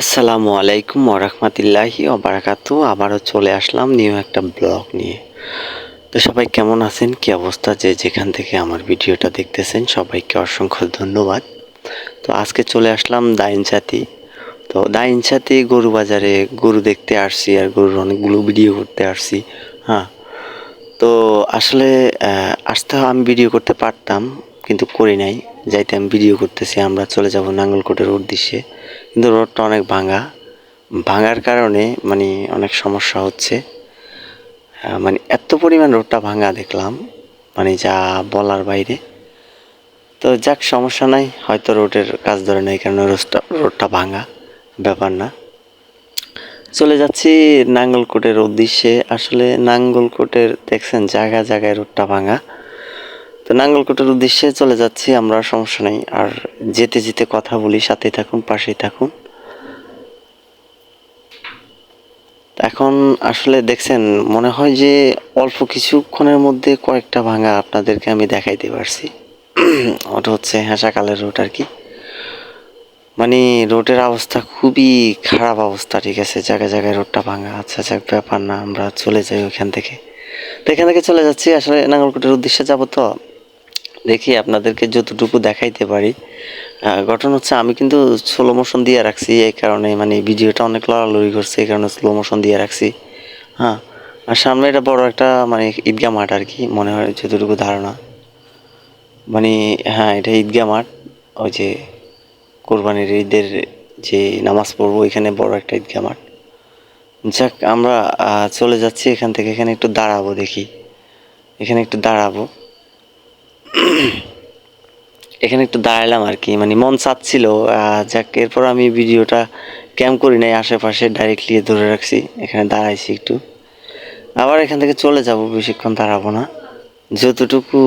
আসসালামু আলাইকুম ওরহমতুল্লাহি ওবারাকাতু আবারও চলে আসলাম নিউ একটা ব্লগ নিয়ে। তো সবাই কেমন আছেন? কি অবস্থা? যে যেখান থেকে আমার ভিডিওটা দেখতেছেন, সবাইকে অসংখ্য ধন্যবাদ। তো আজকে চলে আসলাম দাইনসাতি তো দাইনসাতি গরু বাজারে গরু দেখতে আসছি আর গরুর অনেকগুলো ভিডিও করতে আসছি। হ্যাঁ। তো আসলে আসতে আমি ভিডিও করতে পারতাম, কিন্তু করি নাই। যাইতে আমি ভিডিও করতেছি, আমরা চলে যাব নাঙ্গলকোটের উদ্দেশ্যে কিন্তু রোডটা অনেক ভাঙা। ভাঙার কারণে মানে অনেক সমস্যা হচ্ছে। মানে এত পরিমাণ রোডটা ভাঙা দেখলাম মানে যা বলার বাইরে। তো যাক, সমস্যা নাই, হয়তো রোডের কাজ ধরে নাই কারণে রোডটা রোডটা ভাঙা, ব্যাপার না। চলে যাচ্ছি নাঙ্গলকোটের উদ্দেশ্যে। আসলে নাঙ্গলকোটের দেখছেন জায়গা জায়গায় রোডটা ভাঙা। তো নাঙ্গলকোটের উদ্দেশ্যে চলে যাচ্ছি আমরা, সমস্যা নেই। আর যেতে যেতে কথা বলি সাথে থাকুন, পাশেই থাকুন। এখন আসলে দেখছেন, মনে হয় যে অল্প কিছুক্ষণের মধ্যে কয়েকটা ভাঙা আপনাদেরকে আমি দেখাইতে পারছি। ওটা হচ্ছে হেঁসাকালের রোড আর কি। মানে রোডের অবস্থা খুবই খারাপ অবস্থা, ঠিক আছে? জায়গায় জায়গায় রোডটা ভাঙা আচ্ছা যাক, ব্যাপার না, আমরা চলে যাই ওইখান থেকে। তো এখান থেকে চলে যাচ্ছি, আসলে নাঙ্গলকোটের উদ্দেশ্যে যাব তো। দেখি আপনাদেরকে যতটুকু দেখাইতে পারি। ঘটনা হচ্ছে আমি কিন্তু স্লো মোশন দিয়ে রাখছি, এই কারণে মানে ভিডিওটা অনেক লড়ালড়ি করছে, এই কারণে স্লো মোশন দিয়ে রাখছি। হ্যাঁ আর সামনে এটা বড় একটা মানে ঈদগা মাঠ আর কি, মনে হয় যতটুকু ধারণা। মানে হ্যাঁ এটা ঈদগা মাঠ, ওই যে কোরবানির ঈদের যে নামাজ পড়ব এখানে বড় একটা ঈদগা মাঠ। যাক, আমরা চলে যাচ্ছি এখান থেকে, এখানে একটু দাঁড়াবো দেখি। এখানে একটু দাঁড়াবো। এখানে একটু দাঁড়ালাম আর কি মানে মন চাচ্ছিল যাক, এরপর আমি ভিডিওটা ক্যাম করি নাই, আশেপাশে ডাইরেক্টলি ধরে রাখছি, এখানে দাঁড়াইছি একটু। আবার এখান থেকে চলে যাব, বেশিক্ষণ দাঁড়াবো না। যতটুকু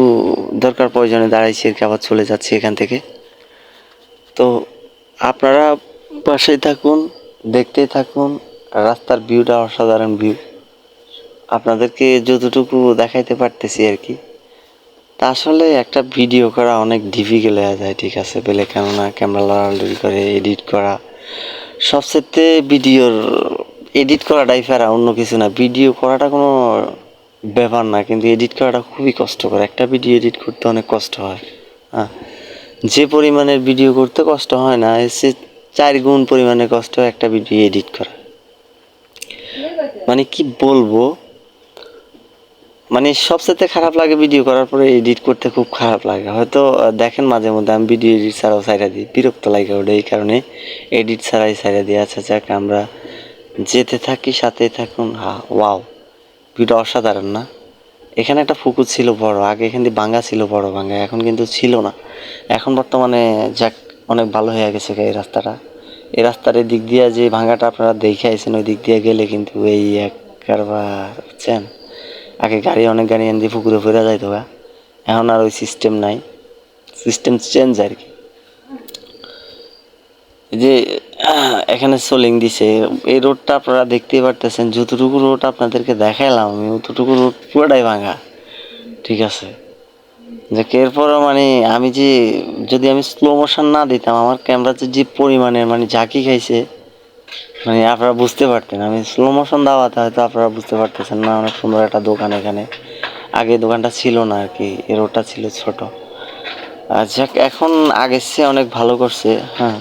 দরকার প্রয়োজনে দাঁড়াইছি আর কি, আবার চলে যাচ্ছি এখান থেকে। তো আপনারা পাশেই থাকুন, দেখতেই থাকুন, রাস্তার ভিউটা অসাধারণ ভিউ আপনাদেরকে যতটুকু দেখাইতে পারতেছি আর কি। আসলে একটা ভিডিও করা অনেক ডিফিকাল্ট হয়ে যায়, ঠিক আছে? পেলে কেননা ক্যামেরা লড়ালড়ি করে এডিট করা। সবচেয়ে ভিডিওর এডিট করাটাই ফেরা অন্য কিছু না। ভিডিও করাটা কোনো ব্যাপার না, কিন্তু এডিট করাটা খুবই কষ্টকর। একটা ভিডিও এডিট করতে অনেক কষ্ট হয়। হ্যাঁ যে পরিমাণের ভিডিও করতে কষ্ট হয় না এসে চার গুণ পরিমাণে কষ্ট একটা ভিডিও এডিট করা। মানে কি বলব? মানে সবচেয়ে খারাপ লাগে ভিডিও করার পরে এডিট করতে খুব খারাপ লাগে। হয়তো দেখেন মাঝে মধ্যে আমি ভিডিও এডিট ছাড়াও ছাইড়া দিই। বিরক্ত লাগে ওটা এই কারণে এডিট ছাড়াই ছাইড়া দিই আচ্ছা যাক, আমরা যেতে থাকি সাথে থাকুন। হা ওয়াও ভিডিও অসাধারণ না? এখানে একটা পুকুর ছিল বড়, আগে এখান দিয়ে ভাঙ্গা ছিল বড় ভাঙ্গা এখন কিন্তু ছিল না। এখন বর্তমানে, যাক, অনেক ভালো হয়ে গেছে এই রাস্তাটা। এই রাস্তার দিক দিয়ে যে ভাঙ্গাটা আপনারা দেখে আইছেন ওই দিক দিয়ে গেলে কিন্তু এই এক কারবার, বুঝছেন? আগে গাড়ি, অনেক গাড়ি এনে পুকুরে ফেরা যাইতো গা। এখন আর ওই সিস্টেম নাই। সিস্টেম চেঞ্জ আর কি। যে, এখানে সোলিং দিছে। এই রোডটা আপনারা দেখতেই পারতেছেন, যতটুকু রোড আপনাদেরকে দেখাইলাম, আমি অতটুকু রোড পুরোটাই ভাঙা। ঠিক আছে? যে এরপরও মানে আমি যে, যদি আমি স্লো মোশন না দিতাম, আমার ক্যামেরাতে যে পরিমাণের মানে ঝাঁকি খাইছে মানে আপনারা বুঝতে পারতেন, আমি স্লো মোশন দাওয়াতে হয়তো আপনারা বুঝতে পারতেছেন না, অনেক সুন্দর একটা দোকান এখানে। আগে দোকানটা ছিল না আর কি, এই রোডটা ছিল ছোট। আর যাক, এখন আগের চেয়ে অনেক ভালো করছে হ্যাঁ।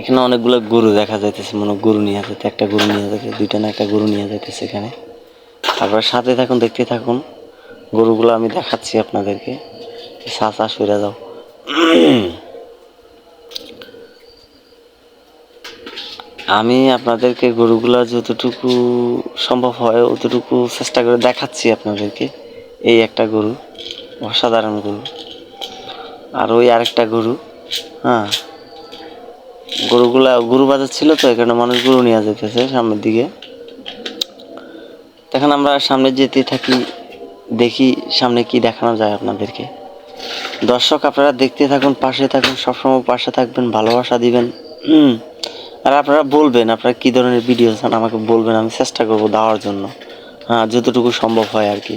এখানে অনেকগুলো গরু দেখা যাইতেছে, মনে গরু নিয়ে যেতে একটা গরু নিয়ে যেতে দুইটা না একটা গরু নিয়ে যাইতেছে এখানে। আপনারা সাথে থাকুন, দেখতে থাকুন। গরুগুলো আমি দেখাচ্ছি আপনাদেরকে। চাষা সরে যাও। আমি আপনাদেরকে গরুগুলা যতটুকু সম্ভব হয় অতটুকু চেষ্টা করে দেখাচ্ছি আপনাদেরকে। এই একটা গরু, অসাধারণ গরু। আর ওই আরেকটা গরু হ্যাঁ। গরুগুলা, গরু বাজার ছিল তো, এখানে মানুষ গরু নিয়ে যেতেছে সামনের দিকে। তখন আমরা সামনে যেতে থাকি, দেখি সামনে কি দেখানো যায় আপনাদেরকে। দর্শক, আপনারা দেখতে থাকুন, পাশে থাকুন, সবসময় পাশে থাকবেন, ভালোবাসা দিবেন। আর আপনারা বলবেন, আপনারা কি ধরনের ভিডিও চান, আমাকে বলবেন, আমি চেষ্টা করব দেওয়ার জন্য। হ্যাঁ যতটুকু সম্ভব হয় আর কি।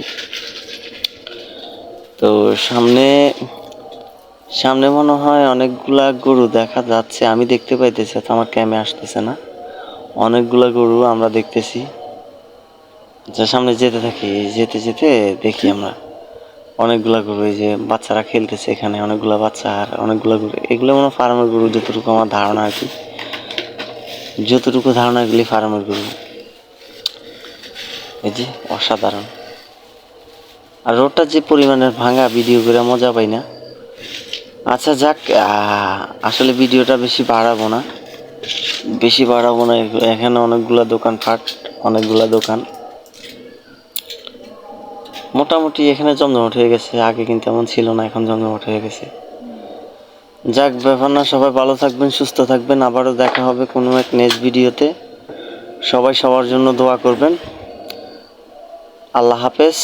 তো সামনে সামনে মনে হয় অনেকগুলা গরু দেখা যাচ্ছে, আমি দেখতে পাইতেছি তো আমার ক্যামে আসতেছে না। অনেকগুলা গরু আমরা দেখতেছি। যা সামনে যেতে থাকি, যেতে যেতে দেখি আমরা। অনেকগুলা গরু, এই যে বাচ্চারা খেলতেছে এখানে, অনেকগুলা বাচ্চা আর অনেকগুলা গরু। এগুলো মনে হয় ফার্মের গরু, যতটুকু আমার ধারণা আর কি। যতটুকু ধারণা এগুলি ফার্মের গরু এই যে অসাধারণ। আর রোডটা যে পরিমাণের ভাঙা ভিডিও করে মজা পাই না। আচ্ছা যাক আসলে ভিডিওটা বেশি বাড়াবো না। বেশি বাড়াবো না, এখানে অনেকগুলা দোকান ফাট, অনেকগুলা দোকান। মোটামুটি এখানে জমজমাট হয়ে গেছে, আগে কিন্তু এমন ছিল না, এখন জমজমাট হয়ে গেছে। যাক, ব্যাপার না, সবাই ভালো থাকবেন, সুস্থ থাকবেন। আবারও দেখা হবে কোনো এক নেক্সট ভিডিওতে সবাই সবার জন্য দোয়া করবেন। আল্লাহ হাফেজ।